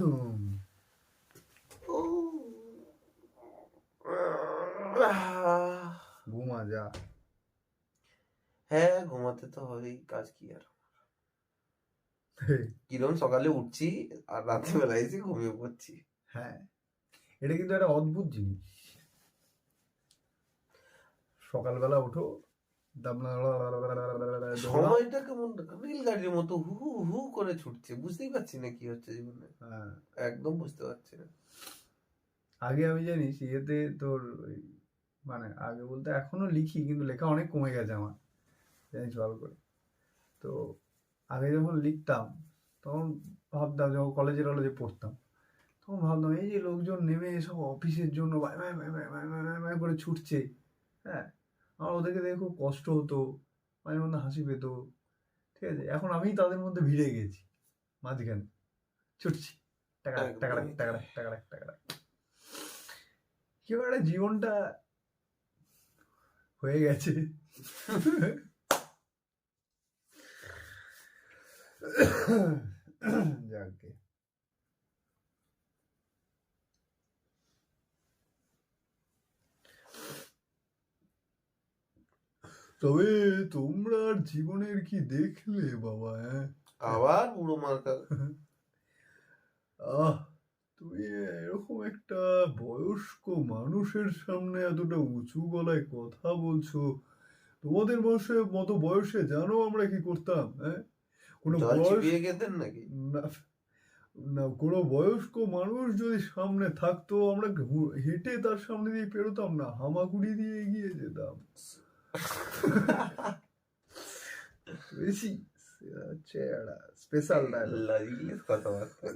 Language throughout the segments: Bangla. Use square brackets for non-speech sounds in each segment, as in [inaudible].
[sighs] ঘুমা যা হ্যাঁ ঘুমাতে তো হবেই কাজ কি আর? [laughs] কিরম সকালে উঠছি আর রাতে বেলা এসে ঘুমিয়ে পড়ছি। হ্যাঁ এটা কিন্তু একটা অদ্ভুত জিনিস। সকালবেলা উঠো সময়টা কেমন রিল মতো হু হু করে ছুটছে বুঝতেই পারছি না কি হচ্ছে জীবনে। হ্যাঁ। একদম বুঝতে পারছি না। আগে আমি জানিস ইয়েতে তোর মানে আগে বলতে এখনও লিখি কিন্তু লেখা অনেক কমে গেছে আমার জানিস ভালো করে। তো আগে যখন লিখতাম তখন ভাবতাম যখন কলেজে টলেজে পড়তাম তখন ভাবতাম এই যে লোকজন নেমে এসব অফিসের জন্য বাই বাই বাই বাই বাই বাই বাই করে ছুটছে হ্যাঁ? আমার ওদেরকে দেখে খুব কষ্ট হতো, মাঝে মধ্যে হাসি পেতো। ঠিক আছে? এখন আমি তাদের মধ্যে ভিড়ে গেছি। মাঝখানে। ছুটছি। টাকা টাকা টাকা টাকা একটা জীবনটা হয়ে গেছে যাকে তবে তোমরা আর জীবনের কি দেখলে বাবা হ্যাঁ? আবার বুড়ো মার্কা। আহ তুমি এরকম একটা বয়স্ক মানুষের সামনে এতটা উঁচু গলায় কথা বলছো। তোমাদের বয়সে মতো বয়সে জানো আমরা কি করতাম হ্যাঁ? কোনো বয়স খেতেন নাকি? না না কোনো বয়স্ক মানুষ যদি সামনে থাকতো আমরা হেঁটে তার সামনে দিয়ে পেরোতাম না হামাগুড়ি দিয়ে এগিয়ে যেতাম। বেশি স্পেশাল কথাবার্তা।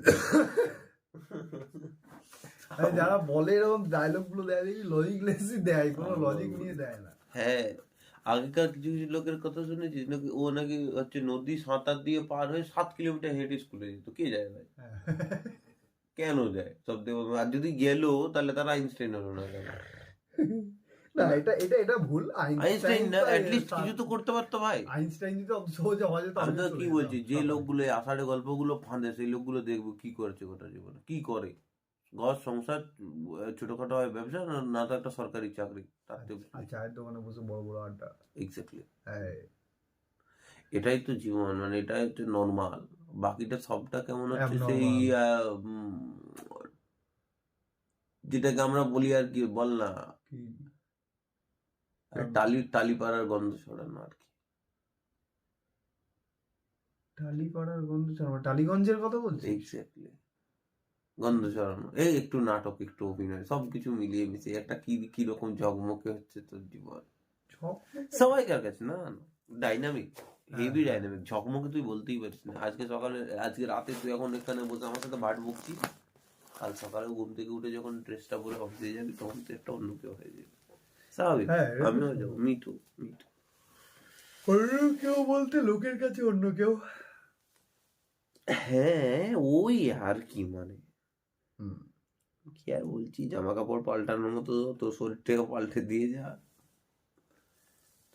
আরে যারা বলে এরকম ডায়লগগুলো দেয় দেখি লজিকলেসই দেয় কোনো লজিক নিয়ে দেয় না। হ্যাঁ আগেকার কিছু কিছু লোকের কথা শুনেছি নাকি ও নাকি হচ্ছে নদী সাঁতার দিয়ে পার হয়ে সাত কিলোমিটার হেঁটে স্কুলে যেত কে যায় ভাই? হ্যাঁ। কেন যায়? সব দেব আর যদি গেলো তাহলে তারা আইনস্টাইন হলো না কেন? না এটা এটা এটা ভুল। আইনস্টাইন না অ্যাটলিস্ট কিছু তো করতে পারতো ভাই। আইনস্টাইন যদি অত সহজে হয় যেত আমি তো কি বলছি যে লোকগুলো আষাঢ়ে গল্পগুলো ফাঁদে সেই লোকগুলো দেখব কি করেছে গোটা জীবনে কি করে? ঘর সংসার ছোটখাটো হয় ব্যবসা না- তো একটা সরকারি চাকরি তার চায়ের দোকানে বসে বড় বড় আড্ডা। এক্স্যাক্টলি হ্যাঁ। এটাই তো জীবন মানে এটাই হচ্ছে নর্মাল বাকিটা সবটা কেমন হচ্ছে সেই যেটাকে আমরা বলি আর কি বল না। টালি টালি পাড়ার গন্ধ ছড়ানো আর কি। টালিপাড়ার গন্ধ ছাড়া টালিগঞ্জের কথা বলছি এক্স্যাক্টলি গন্ধ ছড়ানো। এই একটু নাটক একটু অভিনয় সবকিছু মিলিয়ে মিশিয়ে একটা কি কি রকম জগমকে হচ্ছে তোর জীবন। সবাইকার কাছে না ডাইনামিক হেভি। ডাইনামিক ঝকমকে তুই বলতেই পারিস না। আজকে সকালে আজকে রাতে তুই এখন এখানে বসে আমার সাথে ভাট বকছিস। কাল সকালে ঘুম থেকে উঠে যখন ড্রেসটা পরে অফিসে যাবি তখন তো একটা অন্য কেউ হয়ে যাবে। স্বাভাবিক। হ্যাঁ, আমিও যাব। মিটু মিটু অন্য কেউ বলতে লোকের কাছে অন্য কেউ? হ্যাঁ ওই আর কি মানে। কি আর বলছি জামা কাপড় পাল্টানোর মতো তোর শরীরটাকে পাল্টে দিয়ে যা।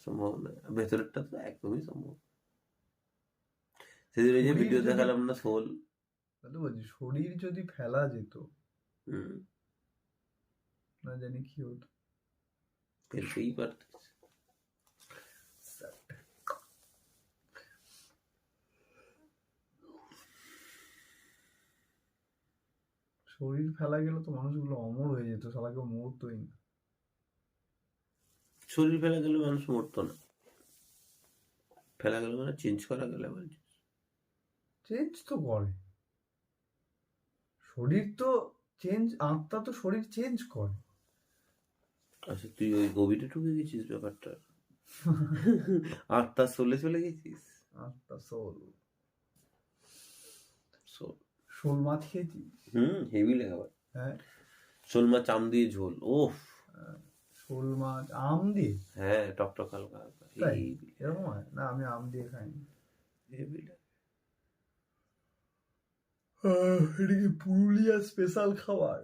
সম্ভব না ভেতরেরটা তো একদমই সম্ভব সেদিন ওই যে ভিডিও দেখালাম না সোল বলছি শরীর যদি ফেলা যেত হুম। না জানি কি হতো। ফেলতেই পারতিস শরীর ফেলা গেলে তো মানুষগুলো অমর হয়ে যেত সালা কেউ মরতোই না। শরীর ফেলা গেলে মানুষ মরতো না। ফেলা গেলে মানে চেঞ্জ করা গেলে বলছিস চেঞ্জ তো করে। শরীর তো চেঞ্জ আত্মা তো শরীর চেঞ্জ করে। আচ্ছা তুই ওই গভীরে ঢুকে গেছিস ব্যাপারটা? আত্মা চলে চলে গেছিস? আত্মা সোল। সোল। শোল মাছ খেয়েছিস? হুম হেভি লেখা হ্যাঁ। শোল মাছ চাম দিয়ে ঝোল ওফ শোল মাছ আম দিয়ে? হ্যাঁ টকটক হালকা হালকা এরকম হয়? না আমি আম দিয়ে খাইনি। হেভি এটা কি পুরুলিয়া স্পেশাল খাবার?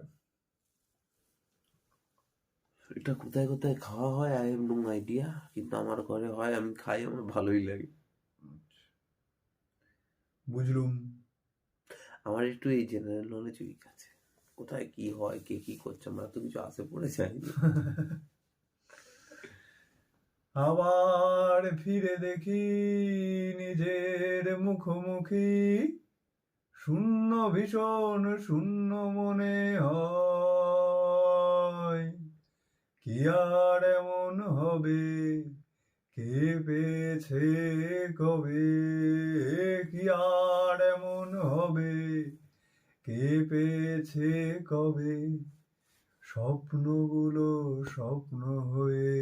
এটা কোথায় কোথায় খাওয়া হয় আই হ্যাভ নো আইডিয়া কিন্তু আমার ঘরে হয় আমি খাই আমার ভালোই লাগে। বুঝলুম। আমার একটু এই জেনারেল নলেজ উইক আছে কোথায় কি হয় কে কি করছে আমরা তো কিছু আসে পড়ে যাইনি [laughs] আবার ফিরে দেখি নিজের মুখোমুখি। শূন্য ভীষণ শূন্য মনে হয়। কি আর এমন হবে? কে পেয়েছে কবে? কি আর এমন হবে? কে পেয়েছে কবে? স্বপ্নগুলো স্বপ্ন হয়ে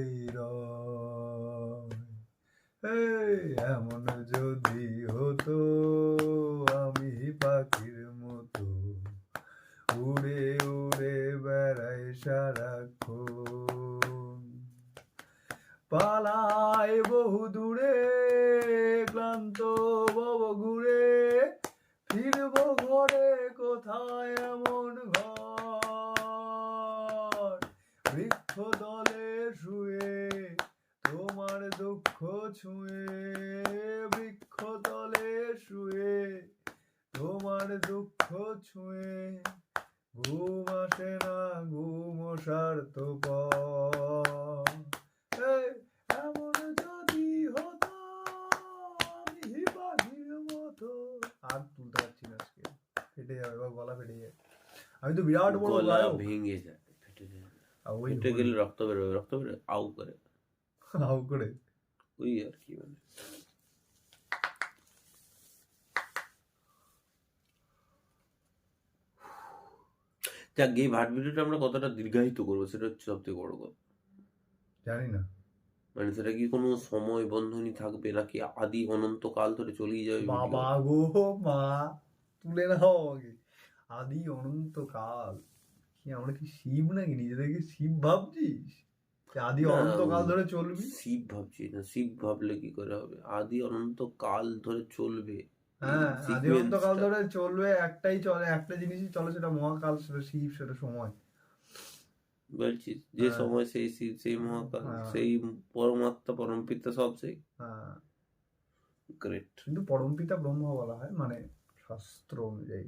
এমন যদি হতো আমি পাখির পালাই বহু দূরে, ক্লান্ত বব ঘুরে। ফিরবো ঘরে কোথায় এমন ঘর? বৃক্ষ দলে শুয়ে, তোমার দুঃখ ছুঁয়ে। বৃক্ষ তলে শুয়ে, তোমার দুঃখ ছুঁয়ে। ঘুম আসে না, ঘুম সার্থ এমন যদি হতো আমি পাখির মতো আর তুলতে পারছি না আজকে ফেটে যাবে এবার গলা ফেটে যায় আমি তো বিরাট বড় গলা ভেঙে যায় ফেটে যায়। ওই ফেটে গেলে রক্ত বেরোবে রক্ত বেরোবে আউ করে। হাউ করে। ওই আর কি মানে। যাক এই ভাট ভিডিওটা আমরা কতটা দীর্ঘায়িত করব সেটা হচ্ছে সব থেকে বড় কথা। জানি না। মানে সেটা কি কোনো সময় বন্ধনী থাকবে নাকি আদি অনন্ত কাল ধরে চলেই যাবে? বাবা গো মা তুলে নাও আমাকে। আদি অনন্ত কাল কি আমরা কি শিব নাকি? নিজেদেরকে শিব ভাবছিস? আদি না, অনন্ত কাল ধরে চলবি? শিব ভাবছি না শিব ভাবলে কি করে হবে? আদি অনন্ত কাল ধরে চলবে। হ্যাঁ আদি sequence অনন্ত কাল টা। ধরে চলবে একটাই চলে একটা জিনিসই চলে সেটা মহাকাল সেটা শিব সেটা সময়। বলছিস যে হ্যাঁ। সময় সেই শিব সেই মহাকাল হ্যাঁ। সেই পরমাত্মা পরমপিতা সব সেই। হ্যাঁ। গ্রেট কিন্তু পরমপিতা ব্রহ্ম বলা হয় মানে শাস্ত্র অনুযায়ী।